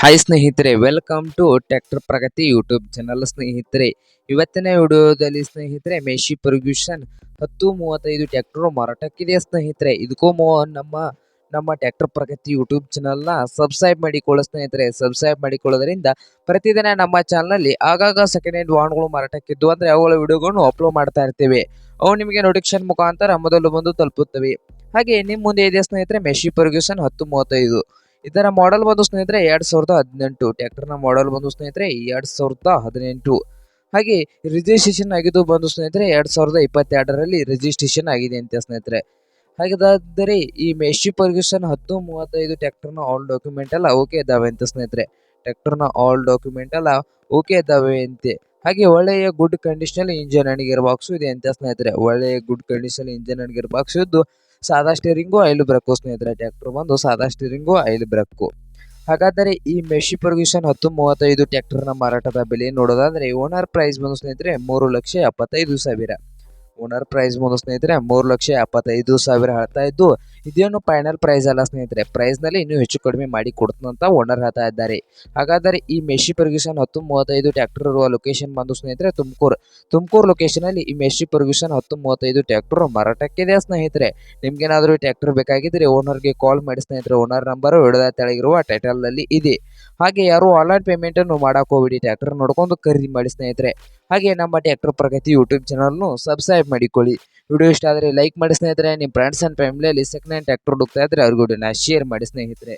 Hi ಸ್ನೇಹಿತರೆ welcome to tractor Pragati YouTube channel ಸ್ನೇಹಿತರೆ. ಇವತ್ತಿನ ವಿಡಿಯೋದಲ್ಲಿ ಸ್ನೇಹಿತರೆ ಮೇಶಿ ಪರ್ಗ್ಯೂಷನ್ ಹತ್ತು ಮೂವತ್ತೈದು ಟ್ಯಾಕ್ಟರ್ ಮಾರಾಟಕ್ಕಿದೆ ಸ್ನೇಹಿತರೆ. ಇದಕ್ಕೂ ನಮ್ಮ ನಮ್ಮ ಟ್ಯಾಕ್ಟರ್ ಪ್ರಗತಿ ಯೂಟ್ಯೂಬ್ ಚಾನಲ್ನ ಸಬ್ಸ್ಕ್ರೈಬ್ ಮಾಡಿಕೊಳ್ಳೋ ಸ್ನೇಹಿತರೆ. ಸಬ್ಸ್ಕ್ರೈಬ್ ಮಾಡಿಕೊಳ್ಳೋದ್ರಿಂದ ಪ್ರತಿದಿನ ನಮ್ಮ ಚಾನಲ್ನಲ್ಲಿ ಆಗಾಗ ಸೆಕೆಂಡ್ ಹ್ಯಾಂಡ್ ವಾಹನಗಳು ಮಾರಾಟಕ್ಕಿದ್ದು ಅಂದರೆ ಅವುಗಳ ವಿಡಿಯೋಗಳನ್ನು ಅಪ್ಲೋಡ್ ಮಾಡ್ತಾ ಇರ್ತೇವೆ. ಅವು ನಿಮಗೆ ನೋಟಿಫಿಕೇಶನ್ ಮುಖಾಂತರ ಮೊದಲು ಬಂದು ತಲುಪುತ್ತವೆ. ಹಾಗೆ ನಿಮ್ಮ ಮುಂದೆ ಇದೆ ಸ್ನೇಹಿತರೆ ಮೆಶಿ ಪರ್ಗ್ಯೂಷನ್ ಹತ್ತು ಮೂವತ್ತೈದು. ಇದರ ಮಾಡೆಲ್ ಬಂದು ಸ್ನೇಹಿತರೆ ಎರಡ್ ಸಾವಿರದ ಹದಿನೆಂಟು. ಟ್ರ್ಯಾಕ್ಟರ್ನ ಮಾಡೆಲ್ ಬಂದು ಸ್ನೇಹಿತರೆ ಎರಡ್ ಸಾವಿರದ ಹದಿನೆಂಟು. ಹಾಗೆ ರಿಜಿಸ್ಟ್ರೇಷನ್ ಆಗಿದ್ದು ಬಂದು ಸ್ನೇಹಿತರೆ ಎರಡ್ ಸಾವಿರದ ಇಪ್ಪತ್ತೆರಡರಲ್ಲಿ ರಿಜಿಸ್ಟ್ರೇಷನ್ ಆಗಿದೆ ಅಂತ ಸ್ನೇಹಿತರೆ. ಹಾಗಾದರೆ ಈ ಮೆಶಿ ಪರ್ಗ್ಯೂಷನ್ ಹತ್ತು ಮೂವತ್ತೈದು ಟ್ರ್ಯಾಕ್ಟರ್ನ ಆಲ್ ಡಾಕ್ಯುಮೆಂಟ್ ಎಲ್ಲ ಓಕೆ ಇದ್ದಾವೆ ಅಂತ ಸ್ನೇಹಿತರೆ. ಟ್ರ್ಯಾಕ್ಟರ್ನ ಆಲ್ ಡಾಕ್ಯುಮೆಂಟ್ ಎಲ್ಲ ಓಕೆ ಇದ್ದಾವೆ ಅಂತೆ. ಹಾಗೆ ಒಳ್ಳೆಯ good condition engine and box ಇದೆ ಅಂತ ಸ್ನೇಹಿತರೆ. ಒಳ್ಳೆಯ good condition engine and gear ಇದ್ದು ಸಾದಾ ಸ್ಟೀರಿಂಗು ಆಯಿಲ್ ಬ್ರೇಕು ಸ್ನೇಹಿತರೆ. ಟ್ಯಾಕ್ಟರ್ ಬಂದು ಸಾದಾ ಸ್ಟೀರಿಂಗು ಆಯಿಲ್ ಬ್ರೇಕು ಹಾಗಾದರೆ ಈ ಮೆಶಿ ಪರ್ಗ್ಯೂಷನ್ ಹತ್ತು ಮೂವತ್ತೈದು ಟ್ಯಾಕ್ಟರ್ನ ಮಾರಾಟದ ಬೆಲೆ ನೋಡೋದಾದರೆ ಓನರ್ ಪ್ರೈಸ್ ಬಂದು ಸ್ನೇಹಿತರೆ ಮೂರು ಲಕ್ಷ ಎಪ್ಪತ್ತೈದು ಸಾವಿರ. ಓನರ್ ಪ್ರೈಸ್ ಬಂದು ಸ್ನೇಹಿತರೆ ಮೂರು ಲಕ್ಷ ಎಪ್ಪತ್ತೈದು ಸಾವಿರ ಹೇಳ್ತಾ ಇದ್ದು ಇದೇನು ಫೈನಲ್ ಪ್ರೈಸ್ ಅಲ್ಲ ಸ್ನೇಹಿತರೆ. ಪ್ರೈಸ್ನಲ್ಲಿ ಇನ್ನೂ ಹೆಚ್ಚು ಕಡಿಮೆ ಮಾಡಿ ಕೊಡ್ತಂತ ಓನರ್ ಹೇಳ್ತಾ ಇದ್ದಾರೆ. ಹಾಗಾದರೆ ಈ ಮೆಶಿ ಪರ್ಗ್ಯೂಷನ್ ಹತ್ತು ಮೂವತ್ತೈದು ಟ್ರ್ಯಾಕ್ಟರ್ ಇರುವ ಲೊಕೇಶನ್ ಬಂದು ಸ್ನೇಹಿತರೆ ತುಮಕೂರು. ತುಮಕೂರು ಲೊಕೇಶನಲ್ಲಿ ಈ ಮೆಶಿ ಪರ್ಗ್ಯೂಷನ್ ಹತ್ತು ಮೂವತ್ತೈದು ಟ್ರ್ಯಾಕ್ಟರ್ ಮಾರಾಟಕ್ಕಿದೆ ಸ್ನೇಹಿತರೆ? ನಿಮ್ಗೇನಾದರೂ ಟ್ರ್ಯಾಕ್ಟರ್ ಬೇಕಾಗಿದ್ದರೆ ಓನರ್ಗೆ ಕಾಲ್ ಮಾಡಿ ಸ್ನೇಹಿತರೆ. ಓನರ್ ನಂಬರು ಹಿಡಿದ ತೆಳಗಿರುವ ಟೈಟಲ್ನಲ್ಲಿ ಇದೆ. ಹಾಗೆ ಯಾರು ಆನ್ಲೈನ್ ಪೇಮೆಂಟನ್ನು ಮಾಡಕ್ಕೆ ಹೋಗ್ಬಿಡಿ ಟ್ರ್ಯಾಕ್ಟರ್ ನೋಡ್ಕೊಂಡು ಖರೀದಿ ಮಾಡಿ ಸ್ನೇಹಿತರೆ. ಹಾಗೆ ನಮ್ಮ ಟ್ಯಾಕ್ಟರ್ ಪ್ರಗತಿ ಯೂಟ್ಯೂಬ್ ಚಾನಲ್ನು ಸಬ್ಸ್ಕ್ರೈಬ್ ಮಾಡಿಕೊಳ್ಳಿ. ವಿಡಿಯೋ ಇಷ್ಟ ಆದರೆ ಲೈಕ್ ಮಾಡಿ ಸ್ನೇಹಿತರೆ. ನಿಮ್ಮ ಫ್ರೆಂಡ್ಸ್ ಆ್ಯಂಡ್ ಫ್ಯಾಮಿಲಿಯಲ್ಲಿ ಸೆಕೆಂಡ್ ಹ್ಯಾಂಡ್ ಟ್ರ್ಯಾಕ್ಟರ್ ಹುಡುಕ್ತಾ ಇದ್ರೆ ಅವ್ರಿಗೂ ಶೇರ್ ಮಾಡಿ ಸ್ನೇಹಿತರೆ.